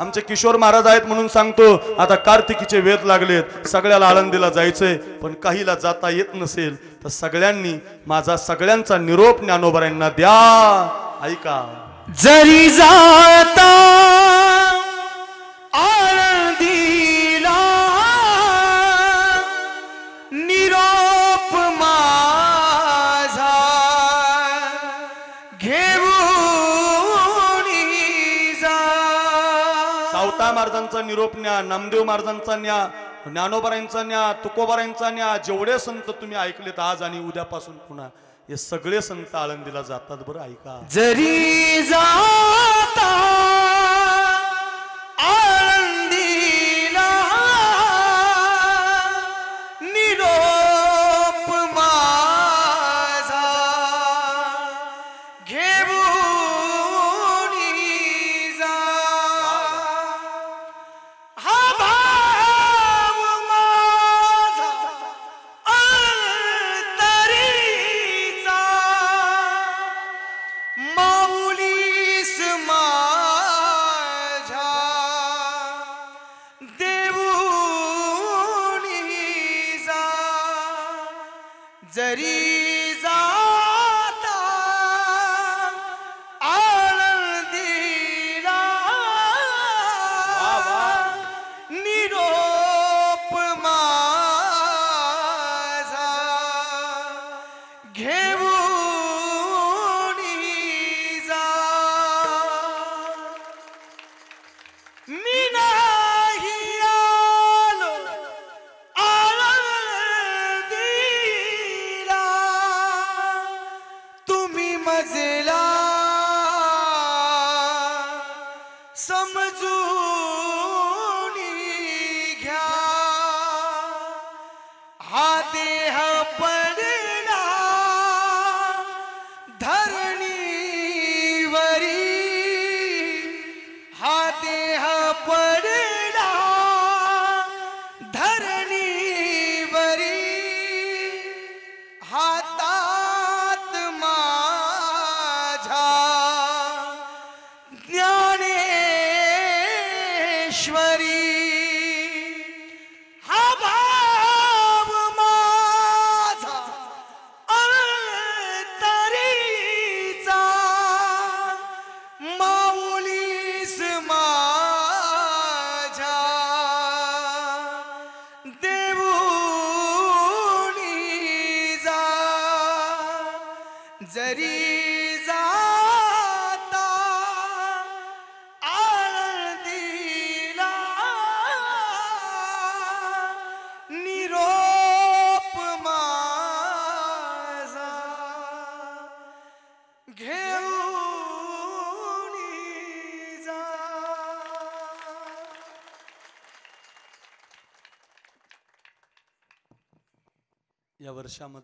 आमचे किशोर महाराज आहेत म्हणून सांगतो आता कार्तिकीचे वेध लागलेत सगळ्याला आळंदीला जायचंय पण काहीला जाता येत नसेल तर सगळ्यांनी माझा सगळ्यांचा निरोप ज्ञानोबऱ्यांना द्या. ऐका. जरी जाता आळंदीला निरोप माझा घेऊ महाराजांचा निरोप न्या नामदेव महाराजांचा न्या ज्ञानोबरांचा न्या तुकोबारांचा न्या जेवढे संत तुम्ही ऐकलेत आज आणि उद्यापासून पुन्हा हे सगळे संत आळंदीला जातात बरं ऐका. जरी जाता जरी जाता आनंदीला निरोप माझा. घेऊन मजला ज्ञानेश्वरी हा भाव माझा अंतरीचा माऊलीस माझ्या। देऊनी जा। जरी घेऊन जा. या वर्षामध्ये